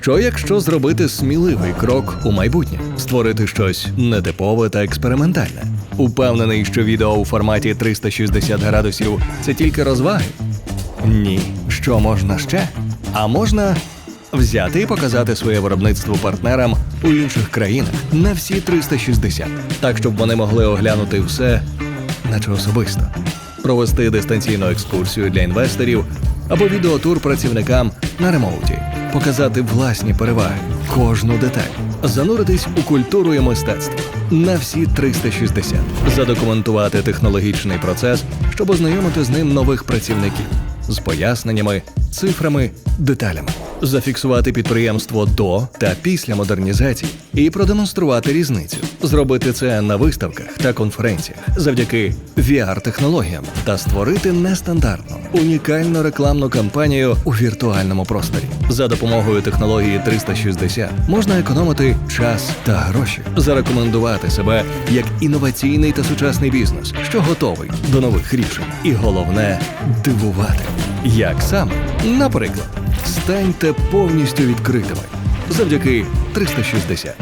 Що якщо зробити сміливий крок у майбутнє, створити щось нетипове та експериментальне? Упевнений, що відео у форматі 360 градусів це тільки розваги? Ні. Що можна ще? А можна взяти і показати своє виробництво партнерам у інших країнах на всі 360, так щоб вони могли оглянути все, наче особисто, провести дистанційну екскурсію для інвесторів або відеотур працівникам на ремоуті, показати власні переваги, кожну деталь, зануритись у культуру і мистецтво. На всі 360, задокументувати технологічний процес, щоб ознайомити з ним нових працівників. З поясненнями, цифрами, деталями, зафіксувати підприємство до та після модернізації і продемонструвати різницю, зробити це на виставках та конференціях завдяки VR-технологіям та створити нестандартну унікальну рекламну кампанію у віртуальному просторі. За допомогою технології 360 можна економити час та гроші, зарекомендувати себе як інноваційний та сучасний бізнес, що готовий до нових рішень, і головне дивувати. Як саме? Наприклад, станьте повністю відкритими завдяки 360.